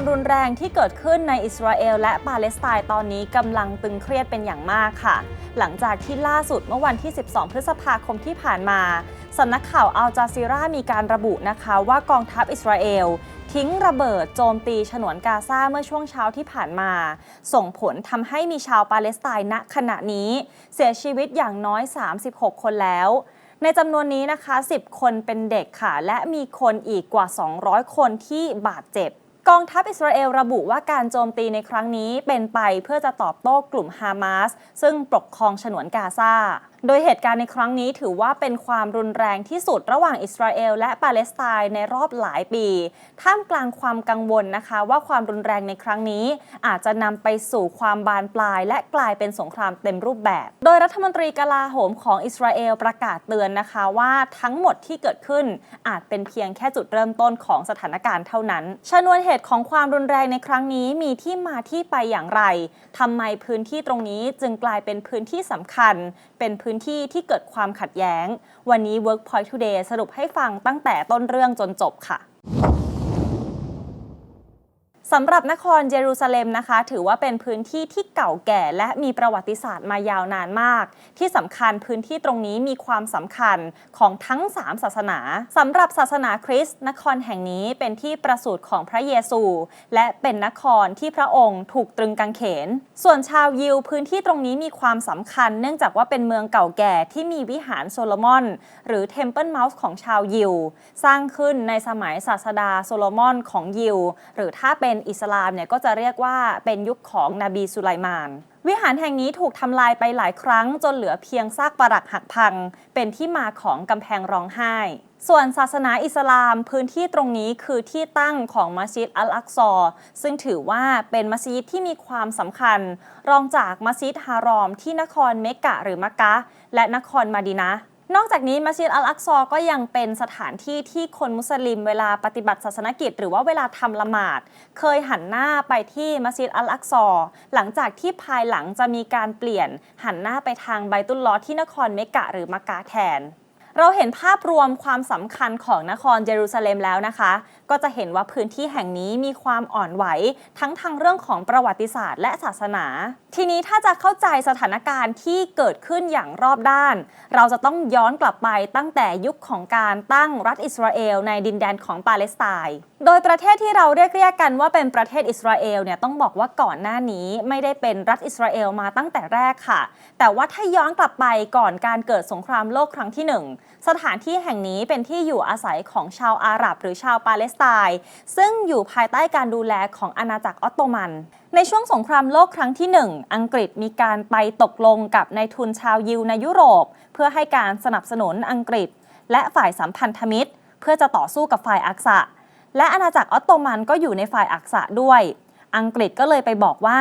ความรุนแรงที่เกิดขึ้นในอิสราเอลและปาเลสไตน์ตอนนี้กำลังตึงเครียดเป็นอย่างมากค่ะ หลังจากที่ล่าสุดเมื่อวันที่ 12 พฤษภาคมที่ผ่านมาสำนักข่าวอัลจาซีรามีการระบุนะคะว่ากองทัพอิสราเอลทิ้งระเบิดโจมตีฉนวนกาซาเมื่อช่วงเช้าที่ผ่านมา ส่งผลทำให้มีชาวปาเลสไตน์ณขณะนี้ เสียชีวิตอย่างน้อย 36 คนแล้วในจำนวนนี้นะคะ 10 คนเป็นเด็กค่ะ และมีคนอีกกว่า 200 คนที่บาดเจ็บ กองทัพอิสราเอลระบุว่าการโจมตีในครั้งนี้เป็นไปเพื่อจะตอบโต้กลุ่มฮามาสซึ่งปกครองฉนวนกาซาโดยเหตุการณ์ในครั้งนี้ถือว่าเป็นความรุนแรงที่สุดระหว่างอิสราเอลและปาเลสไตน์ในรอบหลายปี ท่ามกลางความกังวลนะคะ ว่าความรุนแรงในครั้งนี้ อาจจะนำไปสู่ความบานปลาย และกลายเป็นสงครามเต็มรูปแบบ โดยรัฐมนตรีกลาโหมของอิสราเอลประกาศเตือนนะคะว่าทั้งหมดที่เกิดขึ้น อาจเป็นเพียงแค่จุดเริ่มต้นของสถานการณ์เท่านั้น ชนวนเหตุของความรุนแรงในครั้งนี้มีที่มาที่ไปอย่างไรทำไมพื้นที่ตรงนี้จึงกลายเป็นพื้นที่สำคัญ เป็นพื้นื้นที่ที่เกิดความขัดแย้ง วันนี้ Workpoint Today สรุปให้ฟังตั้งแต่ต้นเรื่องจนจบค่ะ สำหรับนครเยรูซาเล็มนะคะ ถือว่าเป็นพื้นที่ที่เก่าแก่และมีประวัติศาสตร์มายาวนานมาก ที่สำคัญพื้นที่ตรงนี้มีความสำคัญของทั้ง 3 ศาสนาสำหรับศาสนาคริสต์นครแห่งนี้เป็นที่ประสูติของพระเยซู และเป็นนครที่พระองค์ถูกตรึงกางเขน ส่วนชาวยิวพื้นที่ตรงนี้มีความสำคัญ เนื่องจากว่าเป็นเมืองเก่าแก่ที่มีวิหารโซโลมอน หรือ Temple Mount ของชาวยิว สร้างขึ้นในสมัยศาสดาโซโลมอนของยิว หรือถ้าเป็นอิสลามเนี่ยก็จะเรียกว่าเป็นยุคของนบีสุไลมาน วิหารแห่งนี้ถูกทำลายไปหลายครั้งจนเหลือเพียงซากปรักหักพัง เป็นที่มาของกำแพงร้องไห้ ส่วนศาสนาอิสลามพื้นที่ตรงนี้คือที่ตั้งของมัสยิดอัลอักซอซึ่งถือว่าเป็นมัสยิดที่มีความสำคัญ รองจากมัสยิดฮารอมที่นครเมกะหรือมักกะและนครมาดินะ นอกจากนี้มัสยิดอัลอักซอก็ยังเป็นสถานที่ที่คนมุสลิมเวลาปฏิบัติศาสนกิจ หรือว่าเวลาทำละหมาด เคยหันหน้าไปที่มัสยิดอัลอักซอ หลังจากที่ภายหลังจะมีการเปลี่ยนหันหน้าไปทางไบตุลลอที่นครเมกะหรือมักกะแทนเราเห็นภาพรวมความสำคัญของนครเยรูซาเล็มแล้วนะคะ ก็จะเห็นว่าพื้นที่แห่งนี้มีความอ่อนไหว ทั้งทางเรื่องของประวัติศาสตร์และศาสนาทีนี้ถ้าจะเข้าใจสถานการณ์ที่เกิดขึ้นอย่างรอบด้าน เราจะต้องย้อนกลับไปตั้งแต่ยุคของการตั้งรัฐอิสราเอลในดินแดนของปาเลสไตน์ โดยประเทศที่เราเรียกเรียกกันว่าเป็นประเทศอิสราเอลเนี่ยต้องบอกว่าก่อนหน้านี้ไม่ได้เป็นรัฐอิสราเอลมาตั้งแต่แรกค่ะ แต่ว่าถ้าย้อนกลับไปก่อนการเกิดสงครามโลกครั้งที่หนึ่งสถานที่แห่งนี้เป็นที่อยู่อาศัยของชาวอาหรับ หรือชาวปาเลสไตน์ซึ่งอยู่ภายใต้การดูแลของอาณาจักรออตโตมัน ในช่วงสงครามโลกครั้งที่ 1 อังกฤษมีการไปตกลงกับนายทุนชาวยิวในยุโรป เพื่อให้การสนับสนุนอังกฤษ และฝ่ายสัมพันธมิตร เพื่อจะต่อสู้กับฝ่ายอักษะ และอาณาจักรออตโตมันก็อยู่ในฝ่ายอักษะด้วย อังกฤษก็เลยไปบอกว่า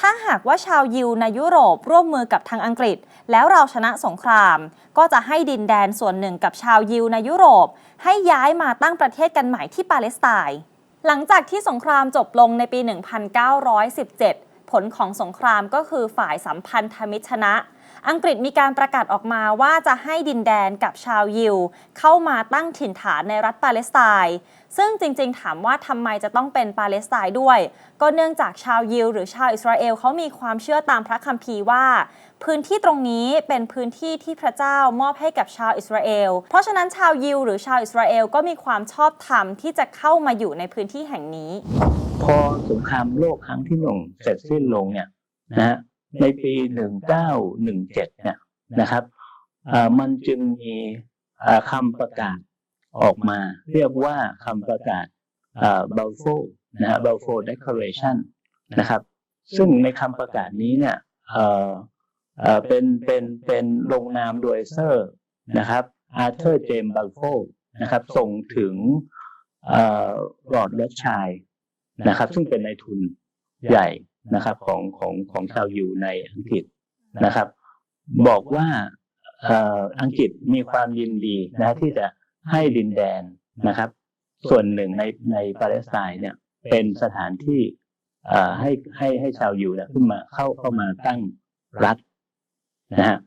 ถ้าหากว่าชาวยิวในยุโรปร่วมมือกับทางอังกฤษ แล้วเราชนะสงคราม ก็จะให้ดินแดนส่วนหนึ่งกับชาวยิวในยุโรป ให้ย้ายมาตั้งประเทศกันใหม่ที่ปาเลสไตน์ หลังจากที่สงครามจบลงในปี 1917 ผลของสงครามก็คือฝ่ายสัมพันธมิตรชนะ อังกฤษมีการประกาศออกมาว่าจะให้ดินแดนกับชาวยิว เข้ามาตั้งถิ่นฐานในรัฐปาเลสไตน์ซึ่งจริงๆ ถามว่าทำไมจะต้องเป็นปาเลสไตน์ด้วย ก็เนื่องจากชาวยิวหรือชาวอิสราเอลเขามีความเชื่อตามพระคัมภีร์ว่าพื้นที่ตรงนี้เป็นพื้นที่ที่พระเจ้ามอบให้กับชาวอิสราเอล เพราะฉะนั้นชาวยิวหรือชาวอิสราเอลก็มีความชอบธรรมที่จะเข้ามาอยู่ในพื้นที่แห่งนี้ พอสงครามโลกครั้งที่หนึ่งเสร็จสิ้นลงเนี่ยนะฮะในปีหนึ่งเนี่ยนะครับมันจึงมีคำประกาศออกมา เรียกว่าคำประกาศเบลโฟนะฮะเบลโฟ declaration นะครับ ซึ่งในคำประกาศนี้เนี่ย เป็นเป็นเป็นลงนามโดยเซอร์นะครับอาร์เธอร์เจมส์เบลโฟนะครับ ส่งถึงเอ่อรอดรถชายนะครับ ซึ่งเป็นนายทุนใหญ่นะครับของของของชาวยิวในอังกฤษนะครับ บอกว่าเอ่ออังกฤษมีความยินดีนะที่จะให้ดินแดนนะครับ ส่วนหนึ่งในในปาเลสไตน์เนี่ยเป็นสถานที่เอ่อให้ให้ให้ชาวยิวเนี่ยขึ้นมาเข้าเข้ามาตั้งรัฐ นะฮะ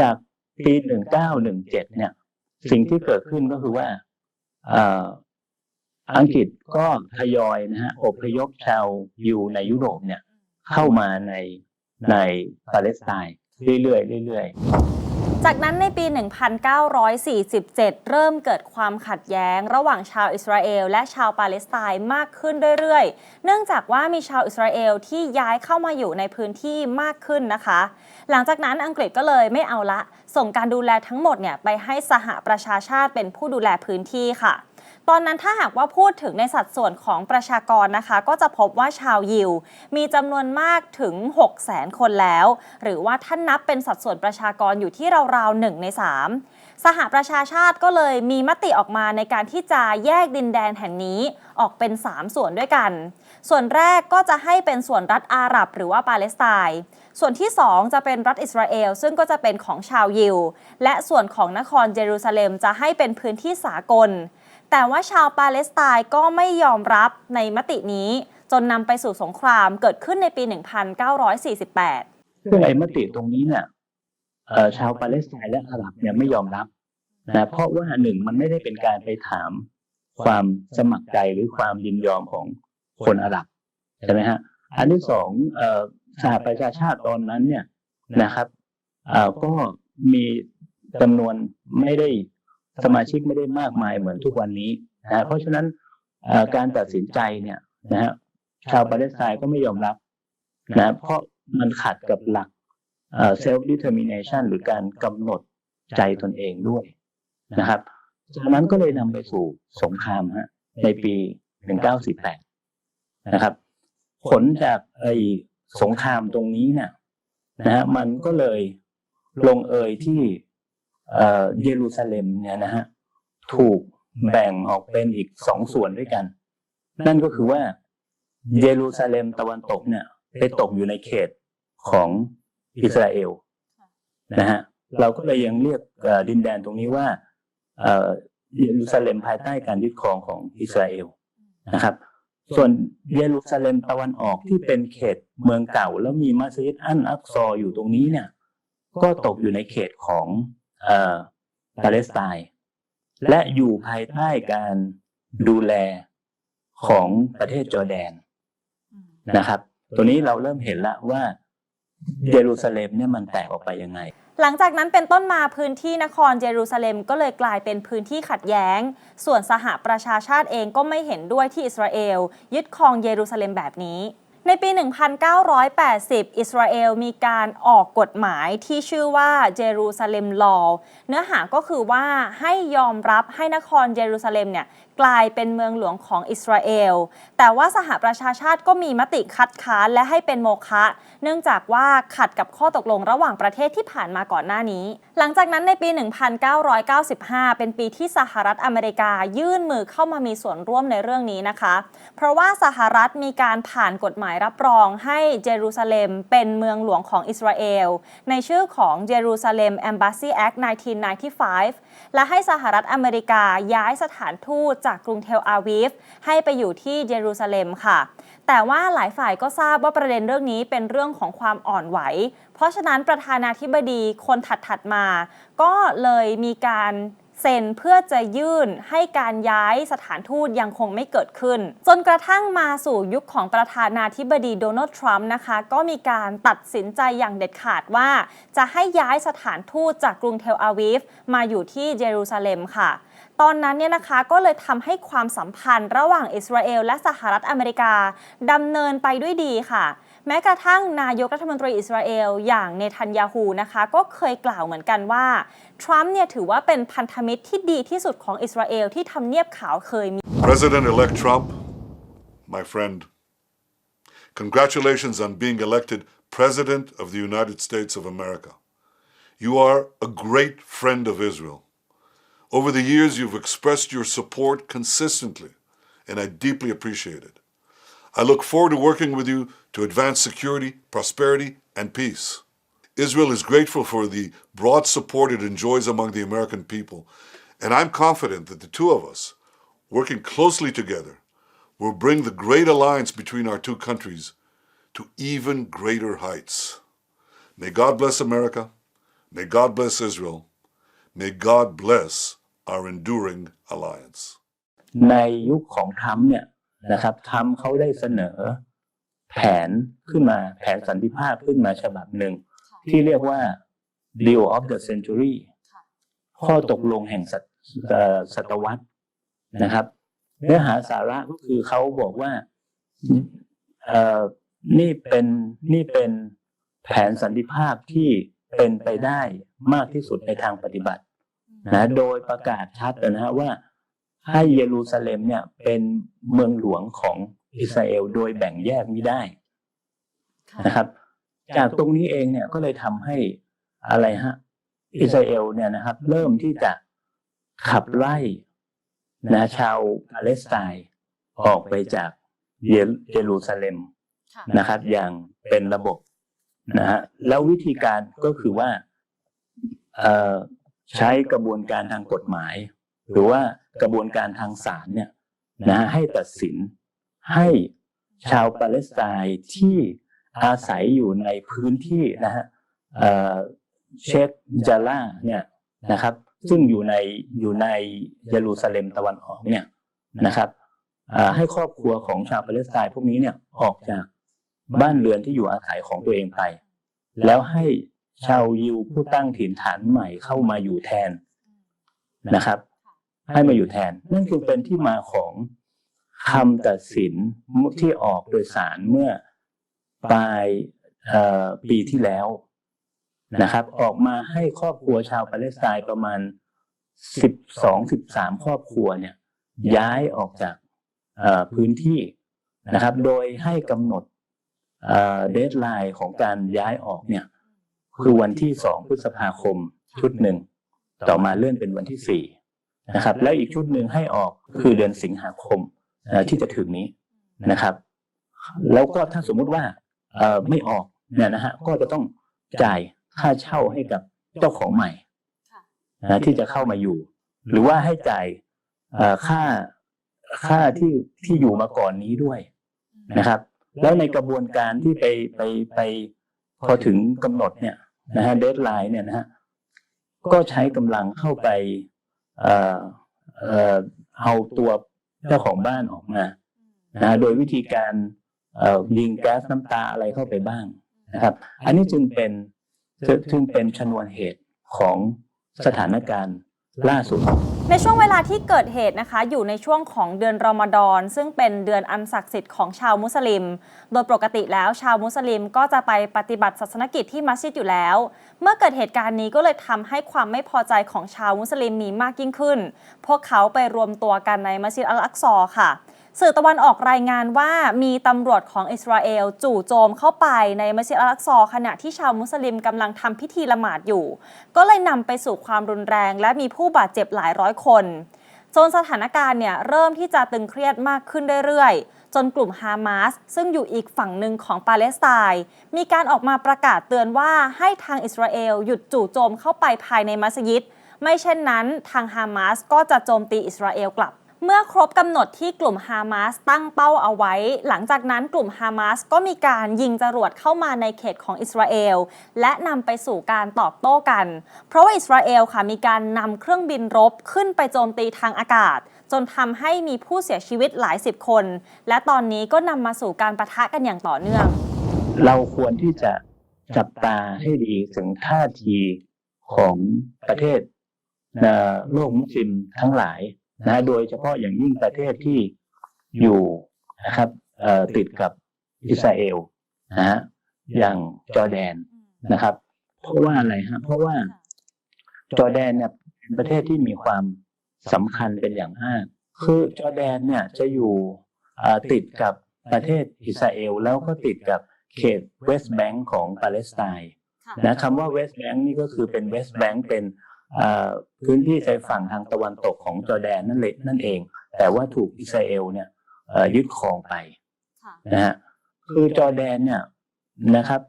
จากปีหนึ่งเก้าหนึ่งเจ็ดเนี่ย สิ่งที่เกิดขึ้นก็คือว่าเอ่ออังกฤษก็ทยอยนะฮะอพยพชาวยิวในยุโรปเนี่ย เข้ามาในในปาเลสไตน์เรื่อยๆเรื่อยๆ จากนั้นในปี 1947 เริ่มเกิดความขัดแย้ง ระหว่างชาวอิสราเอลและชาวปาเลสไตน์มากขึ้นเรื่อยๆ เนื่องจากว่ามีชาวอิสราเอลที่ย้ายเข้ามาอยู่ในพื้นที่มากขึ้นนะคะ หลังจากนั้นอังกฤษก็เลยไม่เอาละ ส่งการดูแลทั้งหมดเนี่ยไปให้สหประชาชาติเป็นผู้ดูแลพื้นที่ค่ะ ตอนนั้นถ้าหากว่าพูดถึงในสัดส่วนของประชากรนะคะ ก็จะพบว่าชาวยิว มีจำนวนมากถึง 6 0 0 0 0 0 คนแล้ว หรือว่าถ้านนับเป็นสัดส่วนประชากรอยู่ที่ราวๆ1ใน 3 สหประชาชาติก็เลยมีมติออกมาในการที่จะแยกดินแดนแห่งนี้ออกเป็น 3 ส่วนด้วยกัน ส่วนแรกก็จะให้เป็นส่วนรัฐอาหรับ หรือว่าปาเลสไตน์ส่วนที่ 2 จะเป็นรัฐอิสราเอล ซึ่งก็จะเป็นของชาวยิว และส่วนของนครเยรูซาเล็มจะให้เป็นพื้นที่สากล แต่ว่าชาวปาเลสไตน์ก็ไม่ยอมรับในมตินี้ จนนำไปสู่สงครามเกิดขึ้นในปี 1948 ซึ่งไอ้มติตรงนี้เนี่ยชาวปาเลสไตน์และอาหรับเนี่ยไม่ยอมรับนะเพราะว่าหนึ่งมันไม่ได้เป็นการไปถามความสมัครใจหรือความยินยอมของคนอาหรับใช่ไหมฮะอันที่สองสหประชาชาติตอนนั้นเนี่ยนะครับก็มีจำนวนไม่ได้ สมาชิกไม่ได้มากมายเหมือนทุกวันนี้นะเพราะฉะนั้นการตัดสินใจเนี่ยนะฮะชาวปาเลสไตน์ก็ไม่ยอมรับนะเพราะมันขัดกับหลักเซลฟ์ determination หรือการกำหนดใจตนเองด้วยนะครับจากนั้นก็เลยนำไปสู่สงครามฮะในปี 1948 นะครับ ผลจากไอ้สงครามตรงนี้เนี่ยนะฮะมันก็เลยลงเอยที่ เยรูซาเล็มเนี่ยนะฮะถูกแบ่งออกเป็นอีกสองส่วนด้วยกัน นั่นก็คือว่าเยรูซาเล็มตะวันตกเนี่ยไปตกอยู่ในเขตของอิสราเอลนะฮะเราก็เลยยังเรียกดินแดนตรงนี้ว่าเยรูซาเล็มภายใต้การยึดครองของอิสราเอลนะครับ ส่วนเยรูซาเล็มตะวันออกที่เป็นเขตเมืองเก่า แล้วมีมัสยิดอันอักซออยู่ตรงนี้เนี่ย ก็ตกอยู่ในเขตของ ปาเลสไตน์และอยู่ภายใต้การดูแลของประเทศจอร์แดนนะครับ ตัวนี้เราเริ่มเห็นแล้วว่าเยรูซาเล็มเนี่ยมันแตกออกไปยังไง หลังจากนั้นเป็นต้นมาพื้นที่นครเยรูซาเล็มก็เลยกลายเป็นพื้นที่ขัดแย้ง ส่วนสหประชาชาติเองก็ไม่เห็นด้วยที่อิสราเอล ยึดครองเยรูซาเล็มแบบนี้ ในปี 1980 อิสราเอลมีการออกกฎหมายที่ชื่อว่าเยรูซาเล็มลอเนื้อหาก็คือว่าให้ยอมรับให้นครเยรูซาเล็มเนี่ย กลายเป็นเมืองหลวงของอิสราเอล แต่ว่าสหประชาชาติก็มีมติคัดค้านและให้เป็นโมฆะ เนื่องจากว่าขัดกับข้อตกลงระหว่างประเทศที่ผ่านมาก่อนหน้านี้ หลังจากนั้นในปี 1995 เป็นปีที่สหรัฐอเมริกายื่นมือเข้ามามีส่วนร่วมในเรื่องนี้นะคะ เพราะว่าสหรัฐมีการผ่านกฎหมายรับรองให้เยรูซาเล็มเป็นเมืองหลวงของอิสราเอล ในชื่อของ Jerusalem Embassy Act 1995และให้สหรัฐอเมริกาย้ายสถานทูตจากกรุงเทลอาวีฟให้ไปอยู่ที่เยรูซาเล็มค่ะ แต่ว่าหลายฝ่ายก็ทราบว่าประเด็นเรื่องนี้เป็นเรื่องของความอ่อนไหว เพราะฉะนั้นประธานาธิบดีคนถัดๆมา ก็เลยมีการ เซ็นเพื่อจะยื่นให้การย้ายสถานทูตยังคงไม่เกิดขึ้น จนกระทั่งมาสู่ยุคของประธานาธิบดีโดนัลด์ทรัมป์นะคะ ก็มีการตัดสินใจอย่างเด็ดขาดว่า จะให้ย้ายสถานทูตจากกรุงเทลอาวีฟมาอยู่ที่เยรูซาเล็มค่ะตอนนั้นเนี่ยนะคะก็เลยทำให้ความสัมพันธ์ระหว่างอิสราเอลและสหรัฐอเมริกาดำเนินไปด้วยดีค่ะ แม้กระทั่งนายกรัฐมนตรีอิสราเอล อย่างเนทันยาฮูนะคะ ก็เคยกล่าวเหมือนกันว่า ทรัมป์เนี่ยถือว่าเป็นพันธมิตรที่ดีที่สุดของอิสราเอลที่ทำเนียบขาวเคยมี President-elect Trump, my friend, congratulations on being elected President of the United States of America. You are a great friend of Israel. Over the years, you've expressed your support consistently, and I deeply appreciate it. I look forward to working with you to advance security, prosperity, and peace. Israel is grateful for the broad support it enjoys among the American people, and I'm confident that the two of us, working closely together, will bring the great alliance between our two countries to even greater heights. May God bless America. May God bless Israel. May God bless our enduring alliance. ในยุคของทรัมป์เนี่ย นะครับทรัมป์เขาได้เสนอแผนขึ้นมาแผนสันติภาพขึ้นมาฉบับหนึ่ง ที่เรียกว่า Deal of the Century ค่ะข้อตกลงแห่งศตเอ่อศตวรรษนะครับ เนื้อหาสาระก็คือเขาบอกว่าเอ่อนี่เป็นนี่เป็นแผนสันติภาพที่เป็นไปได้มากที่สุดในทางปฏิบัตินะโดยประกาศชัดนะฮะว่า ให้เยรูซาเล็มเนี่ยเป็นเมืองหลวงของอิสราเอลโดยแบ่งแยกไม่ได้นะครับ จากตรงนี้เองเนี่ยก็เลยทำให้อะไรฮะอิสราเอลเนี่ยนะครับ เริ่มที่จะขับไล่นะชาวปาเลสไตน์ออกไปจากเยเยรูซาเล็มค่ะนะครับ อย่างเป็นระบบนะฮะแล้ววิธีการก็คือว่าเอ่อใช้กระบวนการทางกฎหมาย หรือว่า กระบวนการทางศาลเนี่ยนะฮะให้ตัดสินให้ชาวปาเลสไตน์ที่อาศัยอยู่ในพื้นที่นะฮะเชคจาร่าเนี่ยนะครับ ซึ่งอยู่ในอยู่ในเยรูซาเล็มตะวันออกเนี่ยนะครับให้ครอบครัวของชาวปาเลสไตน์พวกนี้เนี่ยออกจากบ้านเรือนที่อยู่อาศัยของตัวเองไป แล้วให้ชาวยิวผู้ตั้งถิ่นฐานใหม่เข้ามาอยู่แทนนะครับ ให้มาอยู่แทน นั่นคือเป็นที่มาของคำตัดสินที่ออกโดยสารเมื่อปลายปีที่แล้วนะครับ ออกมาให้ครอบครัวชาวปาเลสไตน์ประมาณสิบสองสิบสามครอบครัวเนี่ย ย้ายออกจากพื้นที่นะครับ โดยให้กำหนดเดทไลน์ของการย้ายออกเนี่ย คือวันที่สองพฤษภาคมชุดหนึ่ง ต่อมาเลื่อนเป็นวันที่สี่ นะครับ แล้วอีกชุดหนึ่งให้ออกคือเดือนสิงหาคมเอ่อที่จะถึงนี้นะครับ แล้วก็ถ้าสมมุติว่าเอ่อไม่ออกเนี่ยนะฮะก็จะต้องจ่ายค่าเช่าให้กับเจ้าของใหม่ค่ะนะที่จะเข้ามาอยู่ หรือว่าให้จ่ายเอ่อค่าค่าที่ที่อยู่มาก่อนนี้ด้วยนะครับ แล้วในกระบวนการที่ไปไปไปพอถึงกำหนดเนี่ยนะฮะเดทไลน์เนี่ยนะฮะก็ใช้กำลังเข้าไป เอ่อเอ่อเอาตัวเจ้าของบ้านออกมานะโดยวิธีการเอ่อยิงแก๊สน้ำตาอะไรเข้าไปบ้างนะครับ อันนี้จึงเป็นจึงจึงเป็นชนวนเหตุของสถานการณ์ล่าสุด ในช่วงเวลาที่เกิดเหตุนะคะ อยู่ในช่วงของเดือนรอมฎอนซึ่งเป็นเดือนอันศักดิ์สิทธิ์ของชาวมุสลิม โดยปกติแล้วชาวมุสลิมก็จะไปปฏิบัติศาสนกิจที่มัสยิดอยู่แล้ว เมื่อเกิดเหตุการณ์นี้ก็เลยทำให้ความไม่พอใจของชาวมุสลิมมีมากยิ่งขึ้น พวกเขาไปรวมตัวกันในมัสยิดอัลอักซอค่ะ สื่อตะวันออกรายงานว่ามีตำรวจของอิสราเอลจู่โจมเข้าไปในมัสยิดอัลักซอขณะที่ชาวมุสลิมกำลังทำพิธีละหมาดอยู่ ก็เลยนำไปสู่ความรุนแรง และมีผู้บาดเจ็บหลายร้อยคนจนสถานการณ์เนี่ยเริ่มที่จะตึงเครียดมากขึ้นเรื่อยๆ จนกลุ่มฮามาสซึ่งอยู่อีกฝั่งหนึ่งของปาเลสไตน์มีการออกมาประกาศเตือนว่าให้ทางอิสราเอลหยุดจู่โจมเข้าไปภายในมัสยิด ไม่เช่นนั้นทางฮามาสก็จะโจมตีอิสราเอลกลับ เมื่อครบกำหนดที่กลุ่มฮามาสตั้งเป้าเอาไว้ หลังจากนั้นกลุ่มฮามาสก็มีการยิงจรวดเข้ามาในเขตของอิสราเอล และนำไปสู่การตอบโต้กัน เพราะว่าอิสราเอลค่ะมีการนำเครื่องบินรบขึ้นไปโจมตีทางอากาศ จนทำให้มีผู้เสียชีวิตหลายสิบคน และตอนนี้ก็นำมาสู่การประทะกันอย่างต่อเนื่อง เราควรที่จะจับตาให้ดีถึงท่าทีของประเทศโลกมุสลิมทั้งหลาย นะโดยเฉพาะอย่างยิ่งประเทศที่อยู่นะครับเอ่อติดกับอิสราเอลนะฮะอย่างจอร์แดนนะครับ เพราะว่าอะไรฮะเพราะว่าจอร์แดนเนี่ยเป็นประเทศที่มีความสำคัญเป็นอย่างมากคือจอร์แดนเนี่ยจะอยู่เอ่อติดกับประเทศอิสราเอลแล้วก็ติดกับเขตเวสต์แบงก์ของปาเลสไตน์นะคำว่าเวสต์แบงก์นี่ก็คือเป็นเวสต์แบงก์เป็นเอ่อ พื้นที่ชายฝั่งทางตะวันตกของจอร์แดนนั่นเลยนั่นเอง แต่ว่าถูกอิสราเอลเนี่ยเอ่อยึดครองไปนะฮะคือจอร์แดนเนี่ยนะครับ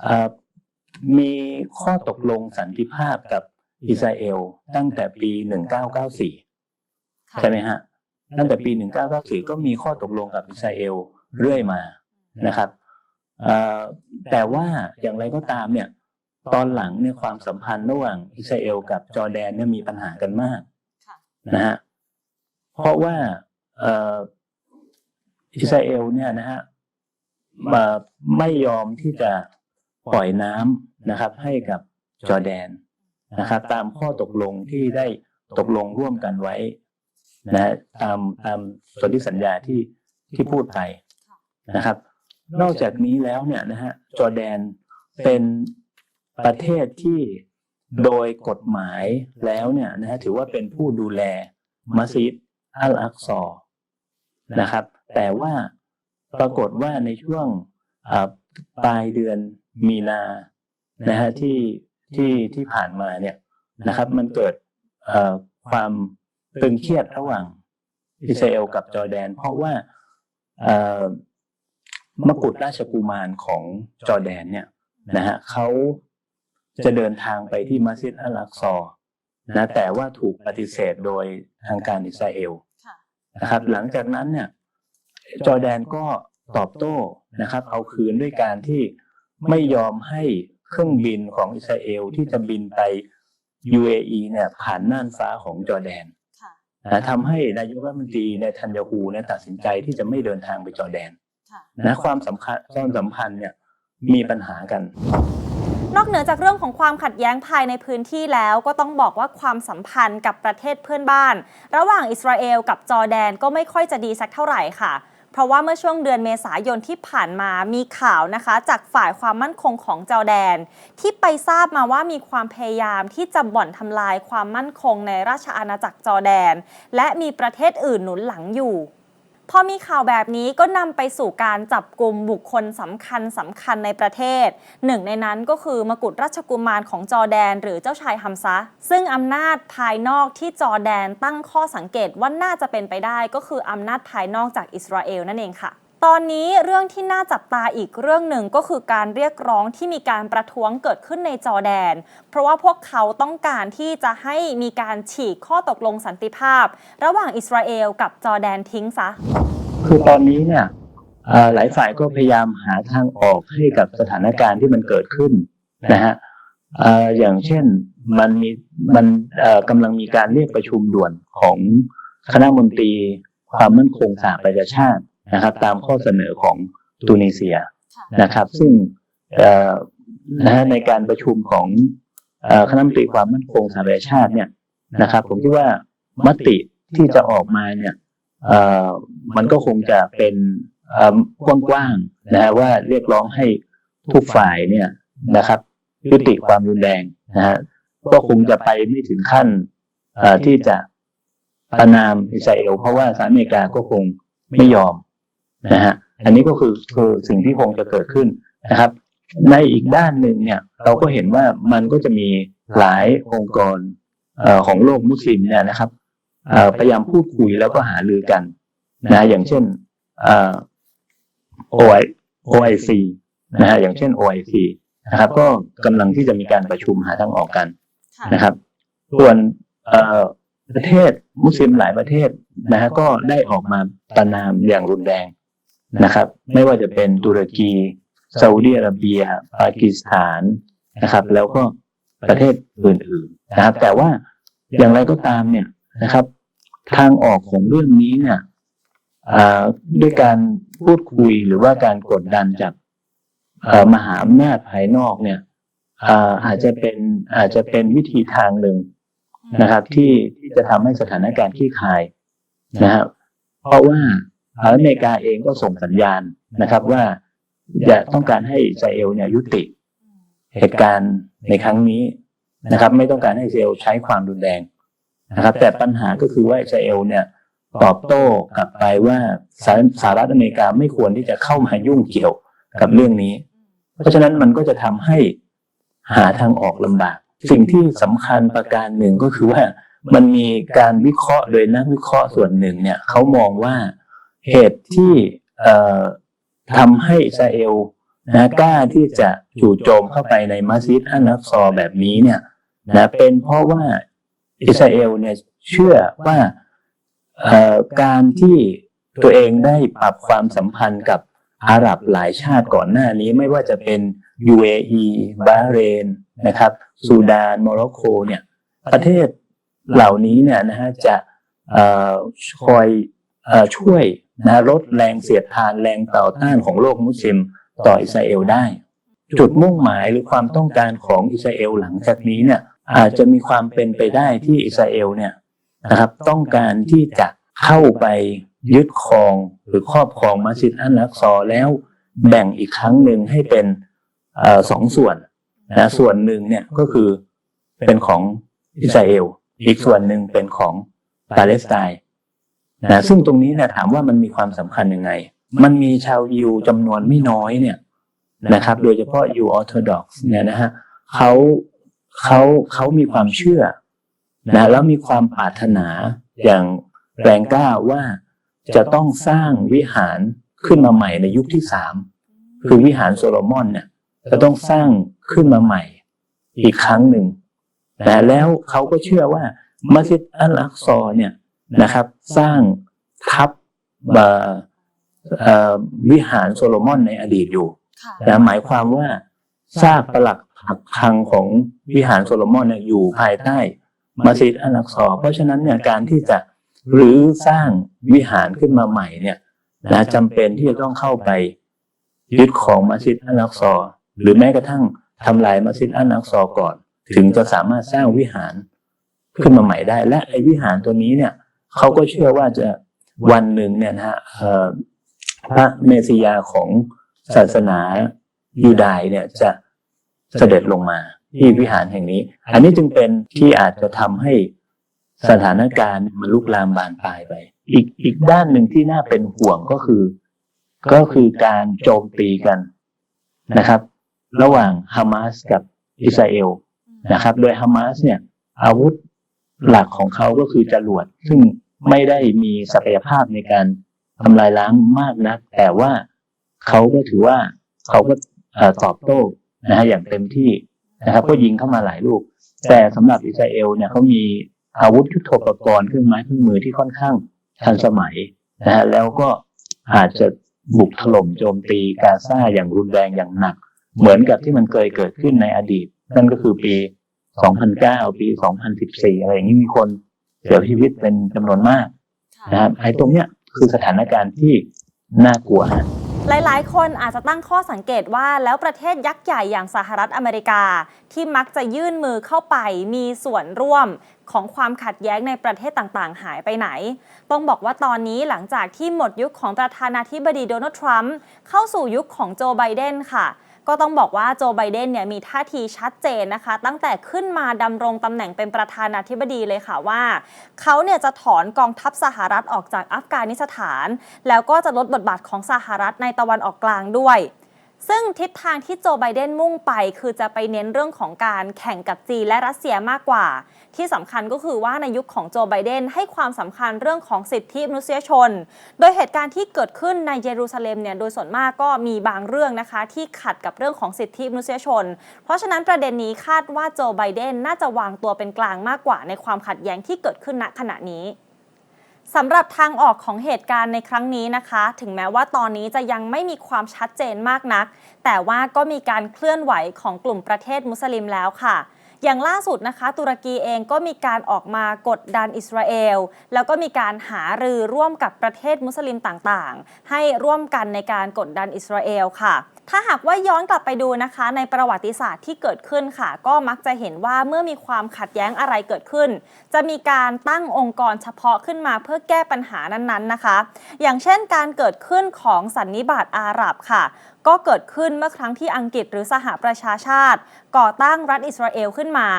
เอ่อมีข้อตกลงสันติภาพกับอิสราเอลตั้งแต่ปี 1994 ใช่ไหมฮะ ตั้งแต่ปี 1994 ก็มีข้อตกลงกับอิสราเอลเรื่อยมานะครับเอ่อแต่ว่าอย่างไรก็ตามเนี่ย ตอนหลังเนี่ยความสัมพันธ์ระหว่างอิสราเอลกับจอร์แดนเนี่ยมีปัญหากันมากค่ะนะฮะพเพราะว่าเอ่ออิสราเอลเนี่ยนะฮะมาไม่ยอมที่จะปล่อยน้ำนะครับ ให้กับจอร์แดนนะครับ ตามข้อตกลงที่ได้ตกลงร่วมกันไว้นะฮะตามตามสนธิสัญญาที่ที่พูดไปนะครับ นอกจากนี้แล้วเนี่ยนะฮะจอร์แดนเป็น ประเทศที่โดยกฎหมายแล้วเนี่ยนะฮะถือว่าเป็นผู้ดูแลมัสยิดอัลอักซอนะครับ แต่ว่าปรากฏว่าในช่วงปลายเดือนมีนานะฮะที่ที่ที่ผ่านมาเนี่ยนะครับ มันเกิดความตึงเครียดระหว่างอิสราเอลกับจอร์แดน เพราะว่าเมกุฎราชกุมารของจอร์แดนเนี่ยนะฮะเขา จะเดินทางไปที่มัสยิดอัลอักซอร์นะแต่ว่าถูกปฏิเสธโดยทางการอิสราเอลค่ะนะครับหลังจากนั้นเนี่ยจอร์แดนก็ตอบโต้นะครับ เอาคืนด้วยการที่ไม่ยอมให้เครื่องบินของอิสราเอลที่จะบินไป UAE เนี่ยผ่านน่านฟ้าของจอร์แดนค่ะนะทำให้นายกรัฐมนตรีในทันยาฮูเนี่ยตัดสินใจที่จะไม่เดินทางไปจอร์แดนค่ะนะความสำคัญความสัมพันธ์เนี่ยมีปัญหากัน นอกเหนือจากเรื่องของความขัดแย้งภายในพื้นที่แล้วก็ต้องบอกว่าความสัมพันธ์กับประเทศเพื่อนบ้าน ระหว่างอิสราเอลกับจอร์แดนก็ไม่ค่อยจะดีสักเท่าไหร่ค่ะเพราะว่าเมื่อช่วงเดือนเมษายนที่ผ่านมามีข่าวนะคะ จากฝ่ายความมั่นคงของจอร์แดน ที่ไปทราบมาว่ามีความพยายามที่จะบ่อนทำลายความมั่นคงในราชอาณาจักรจอร์แดน และมีประเทศอื่นหนุนหลังอยู่ พอมีข่าวแบบนี้ก็นำไปสู่การจับกลุ่มบุคคลสำคัญสำคัญในประเทศ หนึ่งในนั้นก็คือมกุฎราชกุมารของจอแดน หรือเจ้าชายฮัมซะ ซึ่งอำนาจภายนอกที่จอแดนตั้งข้อสังเกตว่าน่าจะเป็นไปได้ก็คืออำนาจภายนอกจากอิสราเอลนั่นเองค่ะ ตอนนี้เรื่องที่น่าจับตาอีกเรื่องหนึ่งก็คือการเรียกร้องที่มีการประท้วงเกิดขึ้นในจอแดน เพราะว่าพวกเขาต้องการที่จะให้มีการฉีกข้อตกลงสันติภาพ ระหว่างอิสราเอลกับจอแดนทิ้งซะ คือตอนนี้เนี่ยหลายฝ่ายก็พยายามหาทางออกให้กับสถานการณ์ที่มันเกิดขึ้นนะฮะออย่างเช่นมันมีมันกำลังมีการเรียกประชุมด่วนของคณะมนตรีความมั่นคงสหประชาชาติ นะครับ ตามข้อเสนอของตูนิเซียนะครับ ซึ่งเอ่อนะฮะในการประชุมของเอ่อคณะมนตรีความมั่นคงสหประชาชาติเนี่ยนะครับ ผมคิดว่ามติที่จะออกมาเนี่ยเอ่อมันก็คงจะเป็นเอ่อกว้างๆนะฮะว่าเรียกร้องให้ทุกฝ่ายเนี่ยนะครับ ยุติความรุนแรงนะฮะก็คงจะไปไม่ถึงขั้นเอ่อที่จะประนามอิสราเอลเพราะว่าสหรัฐอเมริกาก็คงไม่ยอม นะฮะอันนี้ก็คือคือสิ่งที่คงจะเกิดขึ้นนะครับ ในอีกด้านหนึ่งเนี่ย เราก็เห็นว่ามันก็จะมีหลายองค์กรเอ่อของโลกมุสลิมเนี่ยนะครับเอ่อพยายามพูดคุยแล้วก็หารือกันนะอย่างเช่นเอ่อ OI OIC นะฮะอย่างเช่น OIC นะครับ ก็กำลังที่จะมีการประชุมหาทางออกกันนะครับ ส่วนเอ่อประเทศมุสลิมหลายประเทศนะฮะก็ได้ออกมาประนามอย่างรุนแรง นะครับ ไม่ว่าจะเป็นตุรกีซาอุดิอาระเบีย ปากีสถานนะครับ แล้วก็ประเทศอื่นๆนะครับ แต่ว่าอย่างไรก็ตามเนี่ยนะครับ ทางออกของเรื่องนี้เนี่ยด้วยการพูดคุยหรือว่าการกดดันจากมหาอำนาจภายนอกเนี่ยอาอาจจะเป็นอาจจะเป็นวิธีทางหนึ่งนะครับ ที่ที่จะทำให้สถานการณ์คลี่คลายนะครับเพราะว่า สหรัฐอเมริกาเองก็ส่งสัญญาณนะครับว่าจะต้องการให้อิสราเอลเนี่ยยุติเหตุการณ์ในครั้งนี้นะครับ ไม่ต้องการให้อิสราเอลใช้ความรุนแรงนะครับ แต่ปัญหาก็คือว่าอิสราเอลเนี่ยตอบโต้กลับไปว่าสหสหรัฐอเมริกาไม่ควรที่จะเข้ามายุ่งเกี่ยวกับเรื่องนี้ เพราะฉะนั้นมันก็จะทำให้หาทางออกลำบาก สิ่งที่สำคัญประการหนึ่งก็คือว่ามันมีการวิเคราะห์โดยนักวิเคราะห์ส่วนหนึ่งเนี่ยเขามองว่า เหตุที่เอ่อทำให้อิสราเอลนะกล้าที่จะจู่โจมเข้าไปในมัสยิดอันนักซอร์แบบนี้เนี่ยนะเป็นเพราะว่าอิสราเอลเนี่ยเชื่อว่าเอ่อการที่ตัวเองได้ปรับความสัมพันธ์กับอาหรับหลายชาติก่อนหน้านี้ไม่ว่าจะเป็น UAE บาเรนนะครับซูดานโมร็อกโกเนี่ยประเทศเหล่านี้เนี่ยนะฮะจะเอ่อคอยเอ่อช่วย นะลดแรงเสียดทานแรงต่อต้านของโลกมุสลิมต่ออิสราเอลได้ จุดมุ่งหมายหรือความต้องการของอิสราเอลหลังจากนี้เนี่ยอาจจะมีความเป็นไปได้ที่อิสราเอลเนี่ยนะครับต้องการที่จะเข้าไปยึดครองหรือครอบครองมัสยิดอันนักซอแล้วแบ่งอีกครั้งหนึ่งให้เป็นอสองส่วนนะส่วนหนึ่งเนี่ยก็คือเป็นของอิสราเอลอีกส่วนหนึ่งเป็นของปาเลสไตน์ นะซึ่งตรงนี้เนี่ยถามว่ามันมีความสำคัญยังไง มันมีชาวยิวจำนวนไม่น้อยเนี่ยนะครับ โดยเฉพาะยูออร์โธดอกซ์เนี่ยนะฮะเขาเขาเขามีความเชื่อนะแล้วมีความปรารถนาอย่างแรงกล้าว่าจะต้องสร้างวิหารขึ้นมาใหม่ในยุคที่สามคือวิหารโซโลมอนเนี่ยจะต้องสร้างขึ้นมาใหม่อีกครั้งหนึ่งนะแล้วเขาก็เชื่อว่ามัสยิดอัลอักซอเนี่ย นะครับ สร้างทับเอ่อเอ่อวิหารโซโลมอนในอดีตอยู่ค่ะนะหมายความว่าซากปรักหักพังของวิหารโซโลมอนเนี่ยอยู่ภายใต้มัสยิดอัลลักซอเพราะฉะนั้นเนี่ยการที่จะรื้อสร้างวิหารขึ้นมาใหม่เนี่ยนะจำเป็นที่จะต้องเข้าไปยึดของมัสยิดอัลลักซอหรือแม้กระทั่งทำลายมัสยิดอัลลักซอก่อน ถึงจะสามารถสร้างวิหารขึ้นมาใหม่ได้ และไอ้วิหารตัวนี้เนี่ย เขาก็เชื่อว่าจะวันหนึ่งเนี่ยนะฮะพระเมสสิยาของศาสนายูดายเนี่ยจะเสด็จลงมาที่วิหารแห่งนี้ อันนี้จึงเป็นที่อาจจะทำให้สถานการณ์มันลุกลามบานปลายไป อีกอีกด้านหนึ่งที่น่าเป็นห่วงก็คือ ก็คือการโจมตีกันนะครับ ระหว่างฮามาสกับอิสราเอลนะครับ โดยฮามาสเนี่ยอาวุธหลักของเขาก็คือจรวด ซึ่ง ไม่ได้มีศักยภาพในการทำลายล้างมากนัก แต่ว่าเขาก็ถือว่าเขาก็เอ่อตอบโต้นะฮะอย่างเต็มที่นะครับ ก็ยิงเข้ามาหลายลูก แต่สำหรับอิสราเอลเนี่ยเขามีอาวุธยุทโธปกรณ์เครื่องไม้เครื่องมือที่ค่อนข้างทันสมัยนะฮะแล้วก็อาจจะบุกถล่มโจมตีกาซาอย่างรุนแรงอย่างหนัก เหมือนกับที่มันเคยเกิดขึ้นในอดีต นั่นก็คือปี 2009 ปี 2014 อะไรอย่างนี้มีคน เสียชีวิตเป็นจำนวนมากนะครับไอ้ตรงเนี้ยคือสถานการณ์ที่น่ากลัวฮะหลาย ๆ คนอาจจะตั้งข้อสังเกตว่าแล้วประเทศยักษ์ใหญ่อย่างสหรัฐอเมริกา ที่มักจะยื่นมือเข้าไปมีส่วนร่วมของความขัดแย้งในประเทศต่าง ๆ หายไปไหน ต้องบอกว่าตอนนี้หลังจากที่หมดยุคของประธานาธิบดีโดนัลด์ทรัมป์เข้าสู่ยุคของโจไบเดนค่ะ ก็ต้องบอกว่าโจไบเดนเนี่ยมีท่าทีชัดเจนนะคะ ตั้งแต่ขึ้นมาดำรงตำแหน่งเป็นประธานาธิบดีเลยค่ะว่า เขาเนี่ยจะถอนกองทัพสหรัฐออกจากอัฟกานิสถาน แล้วก็จะลดบทบาทของสหรัฐในตะวันออกกลางด้วย ซึ่งทิศทางที่โจไบเดนมุ่งไป คือจะไปเน้นเรื่องของการแข่งกับจีนและรัสเซียมากกว่า ที่สำคัญก็คือว่าในยุคของโจไบเดนให้ความสำคัญเรื่องของสิทธิมนุษยชน โดยเหตุการณ์ที่เกิดขึ้นในเยรูซาเล็มเนี่ยโดยส่วนมากก็มีบางเรื่องนะคะ ที่ขัดกับเรื่องของสิทธิมนุษยชน เพราะฉะนั้นประเด็นนี้คาดว่าโจไบเดนน่าจะวางตัวเป็นกลางมากกว่าในความขัดแย้งที่เกิดขึ้นณขณะนี้ สำหรับทางออกของเหตุการณ์ในครั้งนี้นะคะ ถึงแม้ว่าตอนนี้จะยังไม่มีความชัดเจนมากนัก แต่ว่าก็มีการเคลื่อนไหวของกลุ่มประเทศมุสลิมแล้วค่ะ อย่างล่าสุดนะคะตุรกีเองก็มีการออกมากดดันอิสราเอล แล้วก็มีการหารือร่วมกับประเทศมุสลิมต่างๆ ให้ร่วมกันในการกดดันอิสราเอลค่ะ ถ้าหากว่าย้อนกลับไปดูนะคะ ในประวัติศาสตร์ที่เกิดขึ้นค่ะ ก็มักจะเห็นว่าเมื่อมีความขัดแย้งอะไรเกิดขึ้น จะมีการตั้งองค์กรเฉพาะขึ้นมาเพื่อแก้ปัญหานั้นๆนะคะ อย่างเช่นการเกิดขึ้นของสันนิบาตอาหรับค่ะ ก็เกิดขึ้นเมื่อครั้งที่อังกฤษหรือสหประชาชาติ ก่อตั้งรัฐอิสราเอลขึ้นมา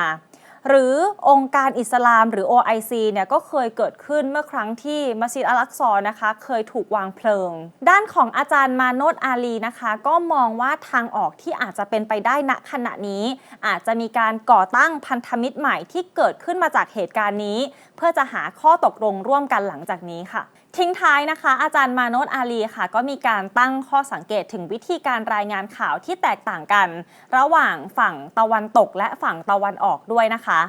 หรือองค์การอิสลามหรือ OIC เนี่ยก็เคยเกิดขึ้นเมื่อครั้งที่มัสยิดอัลลักซอร์นะคะ เคยถูกวางเพลิง ด้านของอาจารย์มาโนตอาลีนะคะ ก็มองว่าทางออกที่อาจจะเป็นไปได้ณขณะนี้ อาจจะมีการก่อตั้งพันธมิตรใหม่ที่เกิดขึ้นมาจากเหตุการณ์นี้ เพื่อจะหาข้อตกลงร่วมกันหลังจากนี้ค่ะ ทิ้งท้ายนะคะ อาจารย์มาโนตอาลีค่ะ ก็มีการตั้งข้อสังเกตถึงวิธีการรายงานข่าวที่แตกต่างกัน ระหว่างฝั่งตะวันตกและฝั่งตะวันออกด้วยนะคะ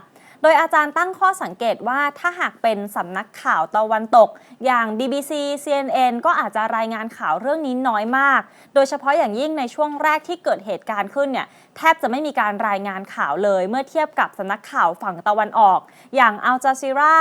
โดยอาจารย์ตั้งข้อสังเกตว่าถ้าหากเป็นสำนักข่าวตะวันตก อย่าง BBC CNN ก็อาจจะรายงานข่าวเรื่องนี้น้อยมาก โดยเฉพาะอย่างยิ่งในช่วงแรกที่เกิดเหตุการณ์ขึ้นเนี่ยแทบจะไม่มีการรายงานข่าวเลยเมื่อเทียบกับสำนักข่าวฝั่งตะวันออก อย่าง Al Jazeera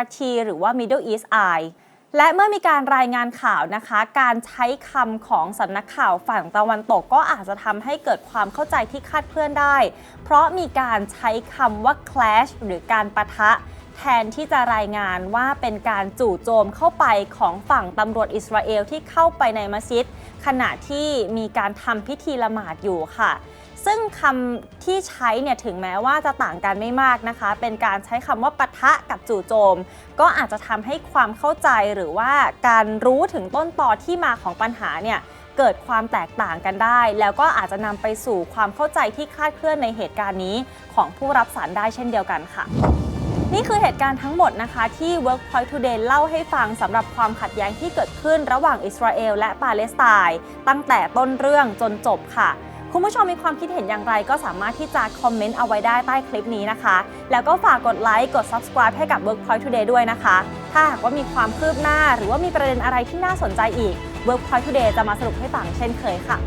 RT หรือว่า Middle East Eye และเมื่อมีการรายงานข่าวนะคะ การใช้คำของสำนักข่าวฝั่งตะวันตกก็อาจจะทำให้เกิดความเข้าใจที่คลาดเคลื่อนได้ เพราะมีการใช้คำว่า clash หรือการปะทะ แทนที่จะรายงานว่าเป็นการจู่โจมเข้าไปของฝั่งตำรวจอิสราเอลที่เข้าไปในมัสยิด ขณะที่มีการทำพิธีละหมาดอยู่ค่ะ ซึ่งคำที่ใช้เนี่ยถึงแม้ว่าจะต่างกันไม่มากนะคะ เป็นการใช้คำว่าปะทะกับจู่โจม ก็อาจจะทำให้ความเข้าใจหรือว่าการรู้ถึงต้นตอที่มาของปัญหาเนี่ยเกิดความแตกต่างกันได้ แล้วก็อาจจะนำไปสู่ความเข้าใจที่คลาดเคลื่อนในเหตุการณ์นี้ ของผู้รับสารได้เช่นเดียวกันค่ะ นี่คือเหตุการณ์ทั้งหมดนะคะ ที่ Workpoint Today เล่าให้ฟังสำหรับความขัดแย้งที่เกิดขึ้นระหว่างอิสราเอลและปาเลสไตน์ตั้งแต่ต้นเรื่องจนจบค่ะ คุณผู้ชมมีความคิดเห็นอย่างไรก็สามารถที่จะคอมเมนต์เอาไว้ได้ใต้คลิปนี้นะคะ แล้วก็ฝากกดไลค์กด subscribe ให้กับ Workpoint Today ด้วยนะคะ ถ้าหากว่ามีความคืบหน้าหรือว่ามีประเด็นอะไรที่น่าสนใจอีก Workpoint Today จะมาสรุปให้ฟังเช่นเคยค่ะ